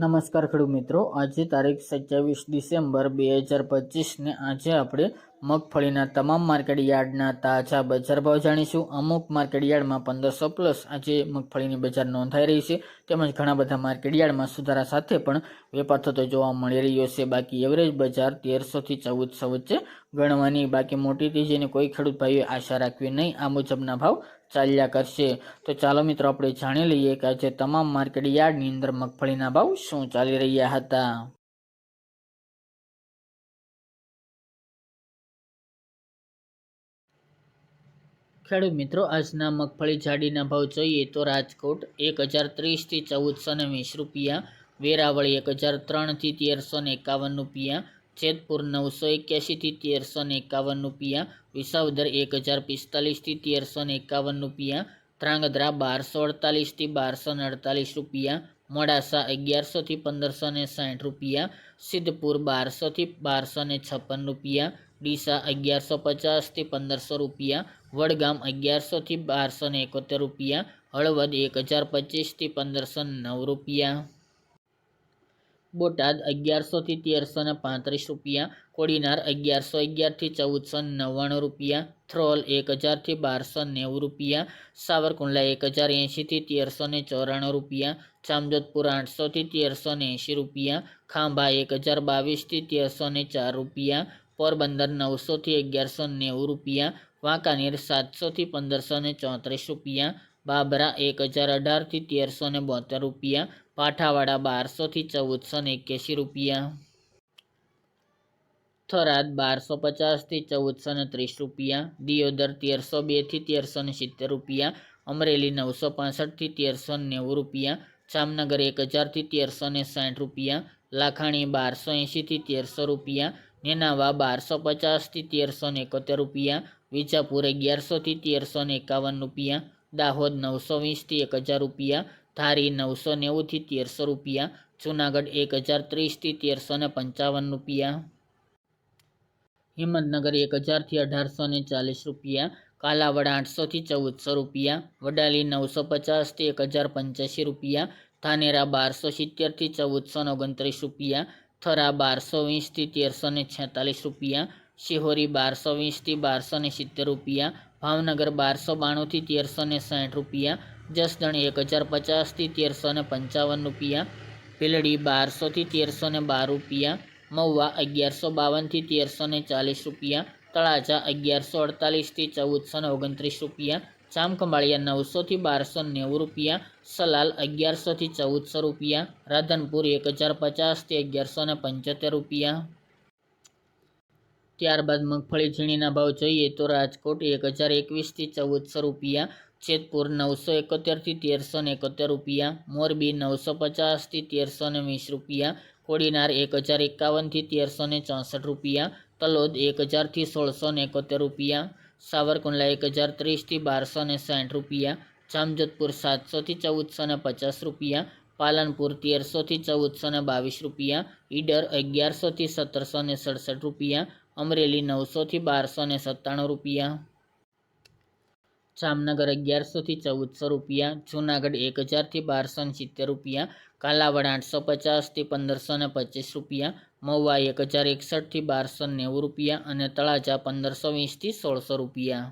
નમસ્કાર ખેડૂત મિત્રો. આજે તારીખ સત્યાવીસ ડિસેમ્બર બે હજાર પચીસને આજે આપણે મગફળીના તમામ માર્કેટ યાર્ડના તાજા બજાર ભાવ જાણીશું. અમુક માર્કેટ યાર્ડમાં પંદરસો પ્લસ આજે મગફળીની બજાર નોંધાઈ રહી છે. તેમજ ઘણા બધા માર્કેટ યાર્ડમાં સુધારા સાથે પણ વેપાર થતો જોવા મળી રહ્યો છે. બાકી એવરેજ બજાર તેરસોથી ચૌદસો વચ્ચે ગણવાની બાકી મોટી તેજીને કોઈ ખેડૂત ભાઈઓએ આશા રાખવી નહીં. આ મુજબના ભાવ ચાલ્યા કરશે. તો ચાલો મિત્રો, આપણે જાણી લઈએ કે આજે તમામ માર્કેટ યાર્ડની અંદર મગફળીના ભાવ શું ચાલી રહ્યા હતા. ખેડૂત મિત્રો, આજના મગફળી જાડીના ભાવ જોઈએ તો રાજકોટ એક હજાર ત્રીસથી ચૌદસો ને વીસ રૂપિયા, વેરાવળી એક હજાર ત્રણથી તેરસો ને એકાવન રૂપિયા જેતપુર નવસો એક્યાસીથી તેરસો ને એકાવન રૂપિયા, વિસાવદર એક હજાર પિસ્તાલીસથી તેરસો ને એકાવન રૂપિયા, ધ્રાંગધ્રા બારસો અડતાલીસથી બારસો ને અડતાલીસ રૂપિયા, મોડાસા અગિયારસોથી પંદરસો ને સાઠ રૂપિયા, સિદ્ધપુર બારસોથી બારસો ને છપ્પન રૂપિયા, ડીસા અગિયારસો પચાસથી પંદરસો રૂપિયા, વડગામ અગિયારસોથી બારસો ને એકોતેર રૂપિયા, હળવદ એક હજાર પચીસથી પંદરસો નવ રૂપિયા. બોટાદ અગિયારસોથી તેરસો ને પાંત્રીસ રૂપિયા, કોડીનાર અગિયારસો અગિયારથી ચૌદસો નવ્વાણું રૂપિયા, થ્રોલ એક હજારથી બારસો નેવું રૂપિયા, સાવરકુંડલા એક હજાર એંશીથી તેરસો ને ચોરાણું રૂપિયા, જામજોધપુર આઠસોથી તેરસો ને એંશી રૂપિયા, ખાંભા એક હજાર બાવીસથી તેરસો ને ચાર રૂપિયા, પોરબંદર નવસોથી અગિયારસો નેવું રૂપિયા, વાંકાનેર સાતસોથી પંદરસો ને ચોત્રીસ રૂપિયા, બાબરા એક હજાર અઢારથી તેરસો ને બોતેર રૂપિયા પાઠાવાડા બારસોથી ચૌદસો ને એક્યાસી રૂપિયા. થરાદ બારસો પચાસથી ચૌદસો ને ત્રીસ રૂપિયા. દિયોદર તેરસો બેથી તેરસો ને સિત્તેર રૂપિયા. અમરેલી નવસો પાસઠથી તેરસો નેવું રૂપિયા. જામનગર એક હજારથી તેરસો ને સાઠ રૂપિયા. લાખાણી બારસો એંશીથી તેરસો રૂપિયા. નેનાવા બારસો પચાસથી તેરસો ને એકોતેર રૂપિયા. વિજાપુર અગિયારસોથી તેરસો ને એકાવન રૂપિયા. દાહોદ નવસો વીસથી એક હજાર રૂપિયા. ધારી નવસો નેવુંથી તેરસો રૂપિયા, જૂનાગઢ એક હજાર ત્રીસથી તેરસો ને પંચાવન રૂપિયા. હિંમતનગર એક હજારથી અઢારસો ને ચાલીસ રૂપિયા, કાલાવડ આઠસોથી ચૌદસો રૂપિયા, વડાલી નવસો પચાસથી એક હજાર પંચ્યાસી રૂપિયા, ધાનેરા બારસો સિત્તેરથી ચૌદસો ઓગણત્રીસ રૂપિયા, થરા બારસો વીસથી તેરસો ને છેતાલીસ રૂપિયા, શિહોરી બારસો વીસથી બારસો ને સિત્તેર રૂપિયા ભાવનગર બારસો બાણુંથી તેરસો ને સાઠ રૂપિયા, જસદણ એક હજાર પચાસથી તેરસો ને પંચાવન રૂપિયા, ભીલડી બારસોથી તેરસો ને બાર રૂપિયા, મહુવા અગિયારસો બાવનથી તેરસો ને ચાલીસ રૂપિયા, તળાજા અગિયારસો અડતાલીસથી ચૌદસો ને ઓગણત્રીસ રૂપિયા ચામખંભાળિયા નવસોથી બારસો નેવું રૂપિયા, સલાલ અગિયારસોથી ચૌદસો રૂપિયા, રાધનપુર એક હજાર પચાસથી અગિયારસો ને પંચોતેર રૂપિયા. ત્યારબાદ મગફળી ઝીણીના ભાવ જોઈએ તો રાજકોટ એક હજાર એકવીસથી ચૌદસો રૂપિયા, જેતપુર નવસો એકોતેરથી તેરસો ને એકોતેર રૂપિયા, મોરબી નવસો પચાસથી તેરસો ને વીસ રૂપિયા, કોડીનાર એક હજાર એકાવનથી તેરસો ને ચોસઠ રૂપિયા, તલોદ એક હજારથી સોળસો ને એકોતેર રૂપિયા, સાવરકુંડલા એક હજાર ત્રીસથી બારસો ને સાઠ રૂપિયા, જામજોધપુર સાતસોથી ચૌદસો ને પચાસ રૂપિયા, પાલનપુર તેરસોથી ચૌદસો ને બાવીસ રૂપિયા, ઈડર અગિયારસોથી સત્તરસો ને સડસઠ રૂપિયા અમરેલી નવસોથી બારસો ને સત્તાણું રૂપિયા. જામનગર અગિયારસોથી ચૌદસો રૂપિયા. જૂનાગઢ એક હજારથી બારસો ને સિત્તેર રૂપિયા. કાલાવડ આઠસો પચાસથી પંદરસો ને પચીસ રૂપિયા. મહુવા એક હજાર એકસઠથી બારસો નેવું રૂપિયા અને તળાજા પંદરસો વીસથી સોળસો રૂપિયા.